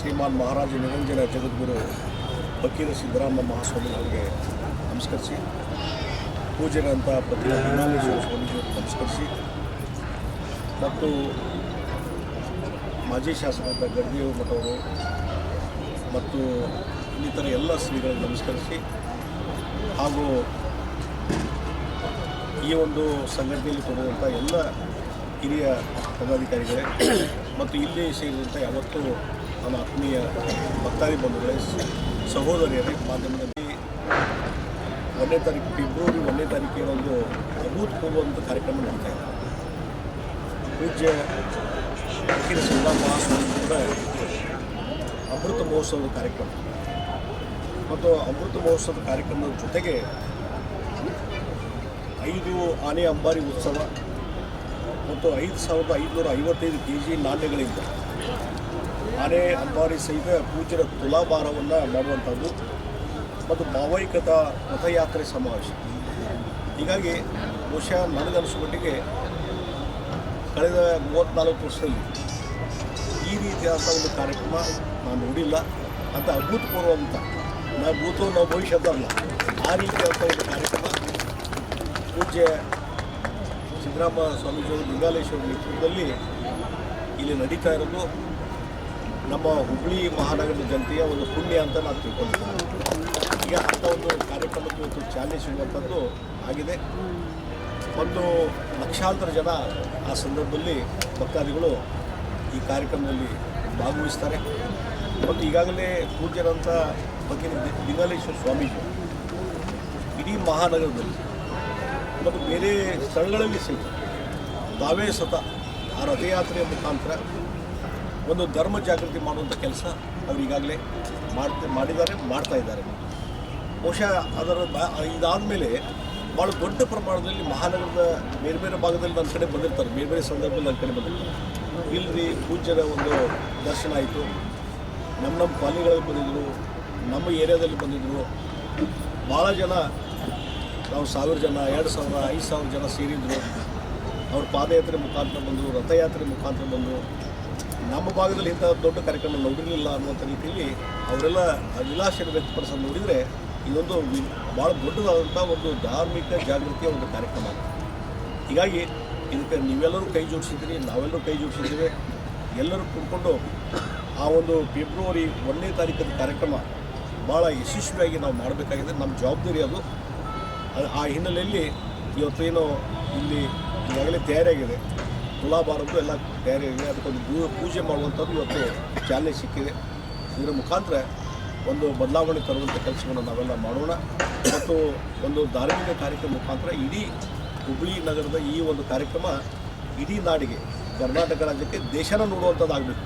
ಶ್ರೀಮಾನ್ ಮಹಾರಾಜ ನಿರಂಜನ ಜಗದ್ಗುರು ಫಕೀರ ಸಿದ್ದರಾಮ ಮಹಾಸ್ವಾಮಿ ಅವರಿಗೆ ನಮಸ್ಕರಿಸಿ. ಪೂಜೆಗಳಂತಹ ಪ್ರತಿ ಲಿಂಗಾಲೇಶ್ವರ ಸ್ವಾಮೀಜಿಯವರಿಗೆ ನಮಸ್ಕರಿಸಿ. ಮತ್ತು ಮಾಜಿ ಶಾಸಕರಾದ ಗಡ್ಗೆಯವರು ಮಠವರು ಮತ್ತು ಇನ್ನಿತರ ಎಲ್ಲ ಶ್ರೀಗಳಿಗೆ ನಮಸ್ಕರಿಸಿ. ಹಾಗೂ ಈ ಒಂದು ಸಂಘಟನೆಯಲ್ಲಿ ತೊಡಗುವಂಥ ಎಲ್ಲ ಹಿರಿಯ ಪದಾಧಿಕಾರಿಗಳೇ ಮತ್ತು ಇಲ್ಲಿ ಸೇರಿದಂಥ ಯಾವತ್ತೂ ನನ್ನ ಆತ್ಮೀಯ ಭಕ್ತಾದಿ ಬಂಧುಗಳೇ, ಸಹೋದರಿಯರೇ, ಮಾಧ್ಯಮದಲ್ಲಿ ಒಂದನೇ ತಾರೀಕು, ಫೆಬ್ರವರಿ ಒಂದನೇ ತಾರೀಕಿನ ಒಂದು ಅಭೂತಪೂರ್ವಂಥ ಕಾರ್ಯಕ್ರಮ ನಡೀತಾ ಇದೆ. ಪೂಜ್ಯ ಅಖಿಲ ಕೂಡ ಅಮೃತ ಮಹೋತ್ಸವದ ಕಾರ್ಯಕ್ರಮ. ಮತ್ತು ಅಮೃತ ಮಹೋತ್ಸವದ ಕಾರ್ಯಕ್ರಮದ ಜೊತೆಗೆ ಐದು ಆನೆ ಅಂಬಾರಿ ಉತ್ಸವ ಮತ್ತು ಐದು ಸಾವಿರದ ಐದುನೂರ ಐವತ್ತೈದು ಕೆ ಜಿ ನಾಣ್ಯಗಳಿಂದ ಆನೆ ಅಂಬಾರಿ ಸಹಿತ ಪೂಜ್ಯರ ತುಲಾಭಾರವನ್ನು ಮಾಡುವಂಥದ್ದು ಮತ್ತು ಭಾವೈಕತಾ ರಥಯಾತ್ರೆ ಸಮಾವೇಶ. ಹೀಗಾಗಿ ಬಹುಶಃ ನನಗನ್ನಿಸೋ ಮಟ್ಟಿಗೆ ಕಳೆದ ಮೂವತ್ತ್ನಾಲ್ಕು ವರ್ಷದಲ್ಲಿ ಈ ರೀತಿಯಾದ ಒಂದು ಕಾರ್ಯಕ್ರಮ ನಾನು ನೋಡಿಲ್ಲ. ಅಂತ ಅಭೂತಪೂರ್ವ ಅಂತ ನಾ ಭೂತು ನಾವು ಭವಿಷ್ಯದ ಅಲ್ಲ ಆ ರೀತಿಯಾದಂಥ ಒಂದು ಕಾರ್ಯಕ್ರಮ ಪೂಜ್ಯ ಸಿದ್ದರಾಮ ಸ್ವಾಮೀಜಿಯವರು ಲಿಂಗಾಲೇಶ್ವರ ನೇತೃತ್ವದಲ್ಲಿ ಇಲ್ಲಿ ನಡೀತಾ ಇರೋದು. ನಮ್ಮ ಹುಬ್ಬಳ್ಳಿ ಮಹಾನಗರದ ಜನತೆಯ ಒಂದು ಪುಣ್ಯ ಅಂತ ನಾನು ತಿಳ್ಕೊಳ್ತೀನಿ ಈಗ ಅಂಥ ಒಂದು ಕಾರ್ಯಕ್ರಮಕ್ಕೆ ಇವತ್ತು ಚಾಲನೆ ಸಿಗುವಂಥದ್ದು ಆಗಿದೆ. ಒಂದು ಲಕ್ಷಾಂತರ ಜನ ಆ ಸಂದರ್ಭದಲ್ಲಿ ಭಕ್ತಾದಿಗಳು ಈ ಕಾರ್ಯಕ್ರಮದಲ್ಲಿ ಭಾಗವಹಿಸ್ತಾರೆ. ಮತ್ತು ಈಗಾಗಲೇ ಪೂಜ್ಯರಂಥ ಬಗ್ಗೆ ಲಿಂಗಾಲೇಶ್ವರ ಸ್ವಾಮೀಜಿ ಇಡೀ ಮಹಾನಗರದಲ್ಲಿ ಮತ್ತು ಬೇರೆ ಸ್ಥಳಗಳಲ್ಲಿ ಸಹಿತ ತಾವೇ ಸತ ಆ ರಥಯಾತ್ರೆಯ ಮುಖಾಂತರ ಒಂದು ಧರ್ಮ ಜಾಗೃತಿ ಮಾಡುವಂಥ ಕೆಲಸ ಅವ್ರು ಈಗಾಗಲೇ ಮಾಡ್ತಾ, ಮಾಡಿದ್ದಾರೆ, ಮಾಡ್ತಾ ಇದ್ದಾರೆ. ಬಹುಶಃ ಅದರ ಇದಾದ ಮೇಲೆ ಭಾಳ ದೊಡ್ಡ ಪ್ರಮಾಣದಲ್ಲಿ ಮಹಾನಗರದ ಬೇರೆ ಬೇರೆ ಭಾಗದಲ್ಲಿ ನನ್ನ ಕಡೆ ಬಂದಿರ್ತಾರೆ. ಬೇರೆ ಬೇರೆ ಸಂದರ್ಭದಲ್ಲಿ ನನ್ನ ಕಡೆ ಬಂದಿರ್ತಾರೆ. ಇಲ್ಲಿ ಪೂಜ್ಯರ ಒಂದು ದರ್ಶನ ಆಯಿತು. ನಮ್ಮ ನಮ್ಮ ಕಾಲನಿಗಳಲ್ಲಿ ಬಂದಿದ್ದರು ನಮ್ಮ ಏರಿಯಾದಲ್ಲಿ ಬಂದಿದ್ದರು ಭಾಳ ಜನ ನಾವು ಸಾವಿರ ಜನ, ಎರಡು ಸಾವಿರ, ಐದು ಸಾವಿರ ಜನ ಸೇರಿದ್ರು. ಅವ್ರ ಪಾದಯಾತ್ರೆ ಮುಖಾಂತರ ಬಂದರು, ರಥಯಾತ್ರೆ ಮುಖಾಂತರ ಬಂದರು. ನಮ್ಮ ಭಾಗದಲ್ಲಿ ಇಂಥ ದೊಡ್ಡ ಕಾರ್ಯಕ್ರಮ ನೋಡಿರಲಿಲ್ಲ ಅನ್ನುವಂಥ ರೀತಿಯಲ್ಲಿ ಅವರೆಲ್ಲ ಅಭಿಲಾಷೆಯನ್ನು ವ್ಯಕ್ತಪಡಿಸೋದು ನೋಡಿದರೆ ಇದೊಂದು ಭಾಳ ದೊಡ್ಡದಾದಂಥ ಒಂದು ಧಾರ್ಮಿಕ ಜಾಗೃತಿಯ ಒಂದು ಕಾರ್ಯಕ್ರಮ. ಹೀಗಾಗಿ ಇದಕ್ಕೆ ನೀವೆಲ್ಲರೂ ಕೈ ಜೋಡಿಸಿದ್ದೀರಿ, ನಾವೆಲ್ಲರೂ ಕೈ ಜೋಡಿಸಿದ್ದೀವಿ. ಎಲ್ಲರೂ ಕೂಡಿಕೊಂಡು ಆ ಒಂದು ಫೆಬ್ರವರಿ ಒಂದನೇ ತಾರೀಕಿನ ಕಾರ್ಯಕ್ರಮ ಭಾಳ ಯಶಸ್ವಿಯಾಗಿ ನಾವು ಮಾಡಬೇಕಾಗಿದೆ. ನಮ್ಮ ಜವಾಬ್ದಾರಿ ಅದು- ಆ ಹಿನ್ನೆಲೆಯಲ್ಲಿ ಇವತ್ತೇನು ಇಲ್ಲಿ ಈಗಾಗಲೇ ತಯಾರಿಯಾಗಿದೆ ತುಲಾಭಾರದ್ದು ಎಲ್ಲ ತಯಾರಿಯಾಗಿದೆ ಅದಕ್ಕೊಂದು ಪೂ, ಪೂಜೆ ಮಾಡುವಂಥದ್ದು ಇವತ್ತು ಚಾಲನೆ ಸಿಕ್ಕಿದೆ. ಇದರ ಮುಖಾಂತರ ಒಂದು ಬದಲಾವಣೆ ತರುವಂಥ ಕೆಲಸವನ್ನು ನಾವೆಲ್ಲ ಮಾಡೋಣ. ಮತ್ತು ಒಂದು ಧಾರ್ಮಿಕ ಕಾರ್ಯಕ್ರಮ ಮುಖಾಂತರ ಇಡೀ ಹುಬ್ಬಳ್ಳಿ ನಗರದ ಈ ಒಂದು ಕಾರ್ಯಕ್ರಮ ಇಡೀ ನಾಡಿಗೆ, ಕರ್ನಾಟಕ ರಾಜ್ಯಕ್ಕೆ ದೇಶನ ನೋಡುವಂಥದ್ದಾಗಬೇಕು.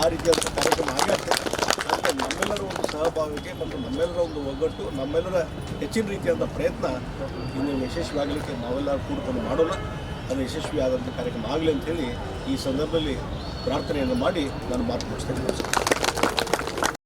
ಆ ರೀತಿಯಾದ ಕಾರ್ಯಕ್ರಮ ಆಗೇ ಆಗ್ತದೆ. ನಮ್ಮೆಲ್ಲರ ಒಂದು ಸಹಭಾಗಿಗೆ ಮತ್ತು ನಮ್ಮೆಲ್ಲರ ಒಂದು ಒಗ್ಗಟ್ಟು, ನಮ್ಮೆಲ್ಲರ ಹೆಚ್ಚಿನ ರೀತಿಯಾದ ಪ್ರಯತ್ನ ಇನ್ನು ಯಶಸ್ವಿಯಾಗಲಿಕ್ಕೆ ನಾವೆಲ್ಲರೂ ಕೂಡಿಕೊಂಡು ಮಾಡೋಣ. ಅದು ಯಶಸ್ವಿ ಆದಂಥ ಕಾರ್ಯಕ್ರಮ ಆಗಲಿ ಅಂತೇಳಿ ಈ ಸಂದರ್ಭದಲ್ಲಿ ಪ್ರಾರ್ಥನೆಯನ್ನು ಮಾಡಿ ನಾನು ಮಾತು ಮುಗಿಸ್ತೇನೆ.